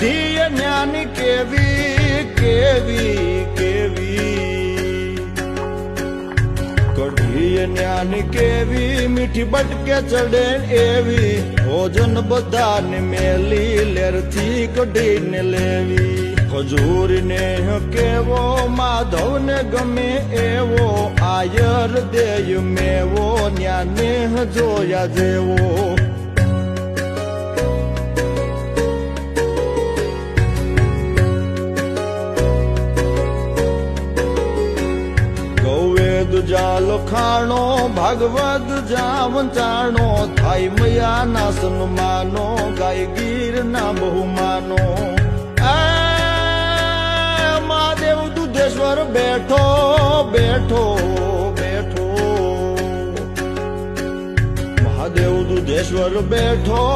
કઢીયા ન્યાને કેવી કેવી કેવી કઢીયા ન્યાને કેવી મીઠી બડકે ચડે એવી ઓજન બત્તાને મેલી લેરથી કઢીને લેવી ખજૂર ને કેવો માधव ને ગમે એવો આયર દેય મેવો ન્યાનેહ જોયા જેવો જા લખાણો ભાગવત જા વંચાણો થાય મયા ના સન્માનો ગાય ગીર ના બહુમાનો મહાદેવ દુધેશ્વર બેઠો બેઠો બેઠો મહાદેવ દુધેશ્વર બેઠો